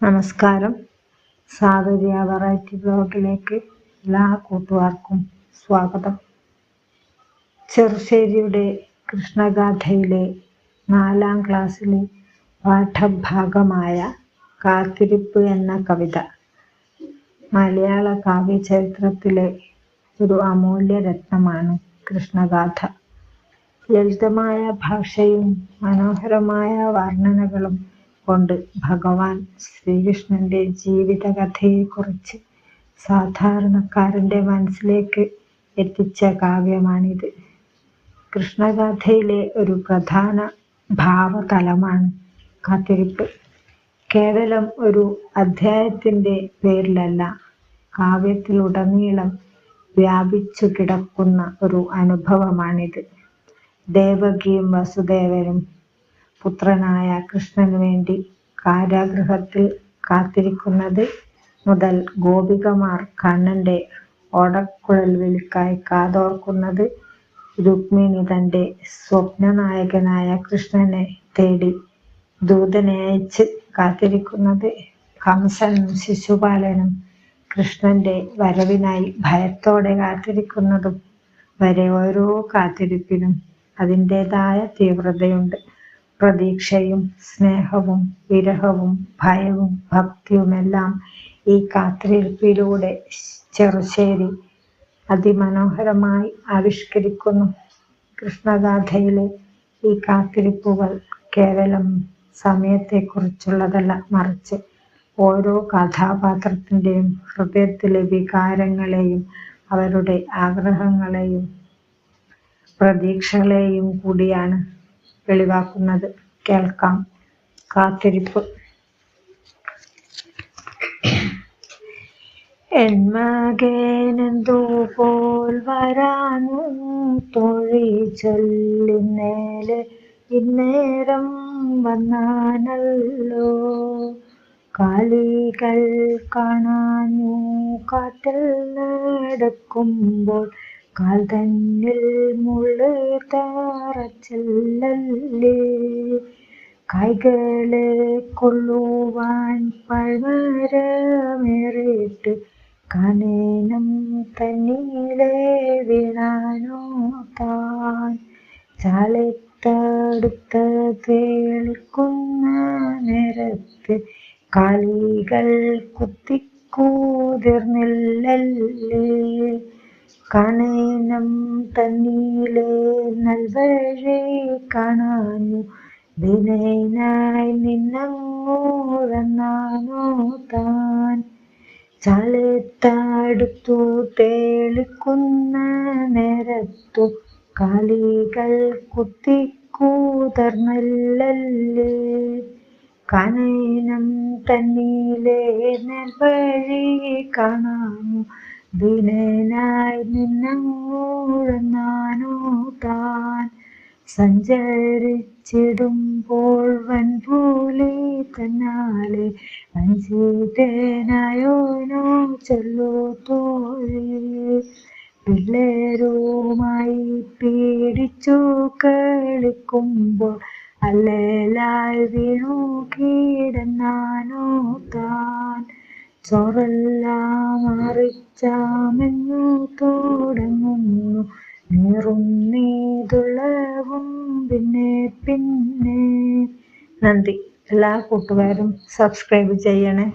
നമസ്കാരം. സാധുര്യ വെറൈറ്റി ബ്ലോഗിലേക്ക് എല്ലാ കൂട്ടുകാർക്കും സ്വാഗതം. ചെറുശ്ശേരിയുടെ കൃഷ്ണഗാഥയിലെ നാലാം ക്ലാസ്സിലെ പാഠഭാഗമായ കാത്തിരിപ്പ് എന്ന കവിത മലയാള കാവ്യചരിത്രത്തിലെ ഒരു അമൂല്യ രത്നമാണ് കൃഷ്ണഗാഥ. ലളിതമായ ഭാഷയും മനോഹരമായ വർണനകളും കൊണ്ട് ഭഗവാൻ ശ്രീകൃഷ്ണന്റെ ജീവിതകഥയെക്കുറിച്ച് സാധാരണക്കാരന്റെ മനസ്സിലേക്ക് എത്തിച്ച കാവ്യമാണിത്. കൃഷ്ണഗാഥയിലെ ഒരു പ്രധാന ഭാവതലമാണ് കാത്തിരിപ്പ്. കേവലം ഒരു അധ്യായത്തിന്റെ പേരിലല്ല കാവ്യത്തിലുടനീളം വ്യാപിച്ചു കിടക്കുന്ന ഒരു അനുഭവമാണിത്. ദേവകിയും വസുദേവനും പുത്രനായ കൃഷ്ണന് വേണ്ടി കാരാഗൃഹത്തിൽ കാത്തിരിക്കുന്നത് മുതൽ ഗോപികമാർ കണ്ണന്റെ ഓടക്കുഴൽ വിളിക്കായി കാതോർക്കുന്നത് രുക്മിണി തന്റെ സ്വപ്നനായകനായ കൃഷ്ണനെ തേടി ദൂതനെ അയച്ച് കാത്തിരിക്കുന്നത് കംസനും ശിശുപാലനും കൃഷ്ണന്റെ വരവിനായി ഭയത്തോടെ കാത്തിരിക്കുന്നതും വരെ ഓരോ കാത്തിരിപ്പിനും അതിന്റെതായ തീവ്രതയുണ്ട്. പ്രതീക്ഷയും സ്നേഹവും വിരഹവും ഭയവും ഭക്തിയുമെല്ലാം ഈ കാത്തിരിപ്പിലൂടെ ചെറുശ്ശേരി അതിമനോഹരമായി ആവിഷ്കരിക്കുന്നു. കൃഷ്ണഗാഥയിലെ ഈ കാത്തിരിപ്പുകൾ കേവലം സമയത്തെക്കുറിച്ചുള്ളതല്ല മറിച്ച് ഓരോ കഥാപാത്രത്തിന്റെയും ഹൃദയത്തിലെ വികാരങ്ങളെയും അവരുടെ ആഗ്രഹങ്ങളെയും പ്രതീക്ഷകളെയും കൂടിയാണ്. വെളിവാക്കുന്നത്. കേൾക്കാം. കാത്തിരിപ്പ്. എന്മകേനെന്തോ പോൽ വരാനു തൊഴി ചൊല്ലിന്നേലെ ഇന്നേരം വന്നാനല്ലോ. കാലികൾ കാണാനു കാട്ടിൽ നടക്കുമ്പോൾ കാൽ തന്നിൽ മുള്ള് തറച്ചല്ലേ കൈകളെ കൊള്ളുവാൻ പഴമരമേറിയിട്ട് കനേനം തന്നീലെ വീണാനോ താൻ. ചാലത്തടുത്ത തേളിക്കുന്ന നേരത്ത് കാലികൾ കുത്തിക്കൂതിർന്നില്ലല്ലേ? കണേനം തന്നീലെ നൽവഴി കാണാനു. വിനയനായി നിന്നങ്ങൂഴന്നാനോ താൻ? ചാലത്തടുത്തു തേളിക്കുന്ന നേരത്തു കാലികൾ കുത്തിക്കൂതർന്നല്ലേ കനയനം തന്നീലേ നെൽവഴി കാണാനു. ദിനനായി നിന്നങ്ങൂഴന്നാനോ താൻ? സഞ്ചരിച്ചിടുമ്പോൾ പോലെ തന്നാലെ വഞ്ചിതനായോനോ ചൊല്ലു തോഴി? പിള്ളേരുമായി പേടിച്ചു കളിക്കുമ്പോൾ അല്ലേലായി വീണു കീടന്നാനോ താൻ? ചോറെല്ലാം അറിച്ചാമെന്നു തുടങ്ങുന്നു നീതുളവും പിന്നെ പിന്നെ. നന്ദി. എല്ലാ കൂട്ടുകാരും സബ്സ്ക്രൈബ് ചെയ്യണേ.